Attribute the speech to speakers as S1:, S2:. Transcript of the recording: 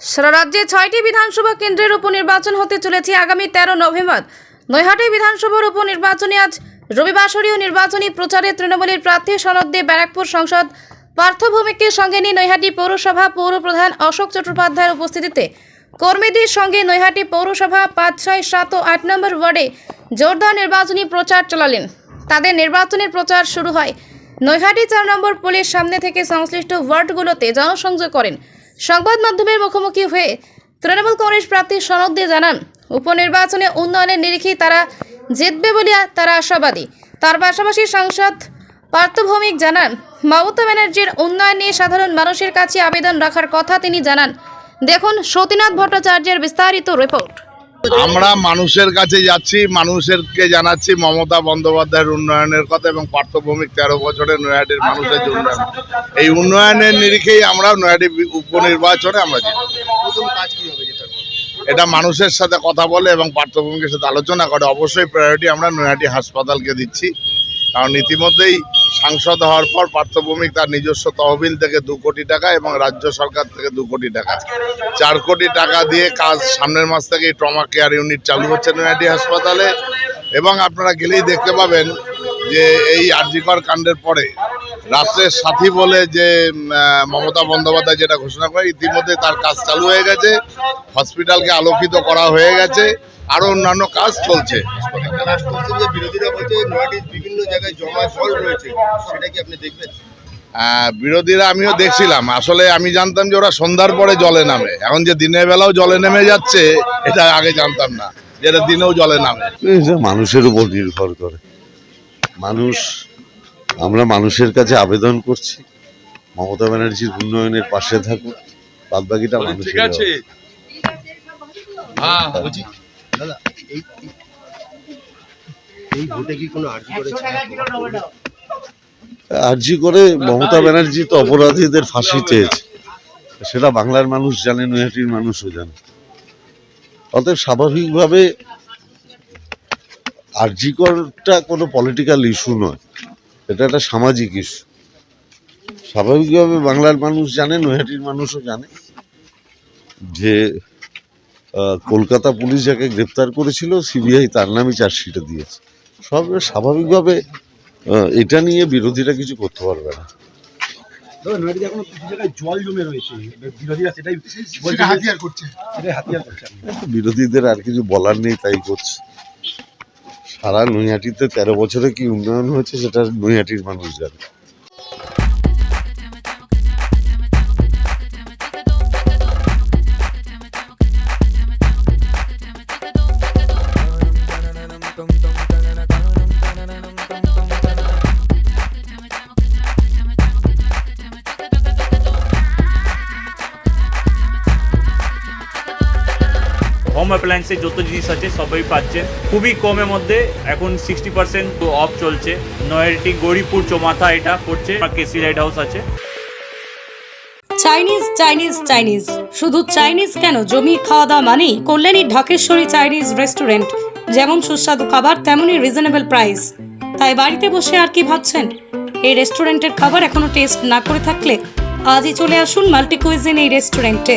S1: সারা রাজ্যে ছয়টি বিধানসভা কেন্দ্রের উপনির্বাচন হতে চলেছে আগামী তেরো নভেম্বর। নৈহাটি বিধানসভার উপনির্বাচনে আজ রবিবাসরীয় নির্বাচনী প্রচারে তৃণমূলের প্রার্থী সনদ দিয়ে ব্যারাকপুর সংসদ পার্থভূমিকে সঙ্গে নিয়ে নৈহাটি পৌরসভা পৌরপ্রধান অশোক চট্টোপাধ্যায়ের উপস্থিতিতে। কর্মীদের সঙ্গে নৈহাটি পৌরসভা পাঁচ, ছয়, সাত ও আট নম্বর ওয়ার্ডে জোরদার নির্বাচনী প্রচার চালালেন। তাদের নির্বাচনের প্রচার শুরু হয়। নৈহাটি চার নম্বর পুলিশ সামনে থেকে সংশ্লিষ্ট ওয়ার্ডগুলোতে জনসংযোগ করেন। সংবাদ মাধ্যমের মুখোমুখি হয়ে তৃণমূল কংগ্রেস প্রার্থী সনদ দিয়ে জানান, উপনির্বাচনে উন্নয়নের নিরিখে তারা জিতবে বলিয়া তারা আশাবাদী। তার পাশাপাশি সাংসদ পার্থভৌমিক জানান, মমতা ব্যানার্জির উন্নয়ন নিয়ে সাধারণ মানুষের কাছে আবেদন রাখার কথা তিনি জানান। দেখুন সতীনাথ ভট্টাচার্যের বিস্তারিত রিপোর্ট।
S2: আমরা মানুষের কাছে যাচ্ছি মানুষেরকে জানাচ্ছি মমতা বন্দ্যোপাধ্যায়ের উন্নয়নের কথা এবং পার্থভূমিক তেরো বছরের নৈহাটির মানুষের জন্য উন্নয়ন। এই উন্নয়নের নিরিখেই আমরা নৈহাটি বি- উপনির্বাচনে আমরা
S3: যেটা
S2: এটা মানুষের সাথে কথা বলে এবং পার্থভূমিকের সাথে আলোচনা করে অবশ্যই প্রায়োরিটি আমরা নৈহাটি হাসপাতালকে দিচ্ছি। কারণ ইতিমধ্যেই সাংসদ হওয়ার পর পার্থভূমিক তার নিজস্ব তহবিল থেকে দু কোটি টাকা এবং রাজ্য সরকার থেকে দু কোটি টাকা। চার কোটি টাকা দিয়ে কাজ সামনের মাস থেকেই ট্রমা কেয়ার ইউনিট চালু হচ্ছে নৈহাটি হাসপাতালে। এবং আপনারা গেলেই দেখতে পাবেন যে এই আরজিকর কাণ্ডের পরে রাত্রের সাথী বলে যে মমতা বন্দ্যোপাধ্যায় যেটা ঘোষণা করে, ইতিমধ্যে তার কাজ চালু হয়ে গেছে। হসপিটালকে আলোকিত করা হয়ে গেছে। আরও অন্যান্য কাজ চলছে।
S3: রাষ্ট্র যে বিরোধীরা বলছে বিভিন্ন জায়গায় জমা জল রয়েছে সেটা কি আপনি দেখবেন?
S2: বিরোধীরা আমিও দেখছিলাম। আসলে আমি জানতাম যে ওরা সন্ধ্যার পরে জলে নামে। এখন যে দিনের বেলাও জলে নেমে যাচ্ছে এটা আগে জানতাম না যেটা দিনেও জলে নামে।
S4: মানুষের উপর নির্ভর করে। মানুষ আমরা মানুষের কাছে আবেদন করছি মমতা ব্যানার্জির উন্নয়নের পাশে থাকুন বাদ বাকিটা মানুষের
S3: দাদা এই এই- এই ভোটে কি কোনো আর্জি করে?
S4: আর্জি মমতা ব্যানার্জি তো অপরাধীদের ফাঁসি চেয়েছে। সেটা বাংলার মানুষ জানে নৈহাটির মানুষও জানে। অতএব স্বাভাবিকভাবে আর্জিকরটা কোনো পলিটিক্যাল ইস্যু নয়। এটা একটা সামাজিক ইস্যু স্বাভাবিকভাবে বাংলার মানুষ জানে নৈহাটির মানুষও জানে যে কলকাতা পুলিশ যাকে গ্রেপ্তার করেছিল সিবিআই তার নামে চার্জশিটে দিয়েছে। সব স্বাভাবিকভাবে আহ, এটা নিয়ে বিরোধীরা কিছু করতে পারবে না।
S5: দাদা নয়াটিতে এখনও কিছু জায়গায় জল জমে রয়েছে বিরোধীরা সেটাই বলছে হাতিয়ার করছে। সেটাই হাতিয়ার করছে।
S4: বিরোধীদের আর কিছু বলার নেই তাই করছে। সারা নৈহাটিতে তেরো বছরে কি উন্নয়ন হয়েছে সেটা নৈহাটির মানুষ জানে।
S6: হোম অ্যাপ্লায়েন্সের যত জিনিস আছে, সবই পাচ্ছেন খুবই কমের মধ্যে এখন সিক্সটি পার্সেন্ট অফ চলছে। নয়ারটি গৌরীপুর চৌমাথা এটা পড়ছে কেসি লাইট হাউস আছে।
S7: Chinese Chinese Chinese. শুধু চাইনিজ কেন? জমি খাওয়া দাওয়া মানেই কল্যাণী ঢাকেশ্বরী চাইনিজ রেস্টুরেন্ট যেমন সুস্বাদু খাবার তেমনই রিজনেবল প্রাইস তাই বাড়িতে বসে আর কি ভাবছেন? এই রেস্টুরেন্টের খাবার এখনও টেস্ট না করে থাকলে আজই চলে আসুন মাল্টি কুইজিন এই রেস্টুরেন্টে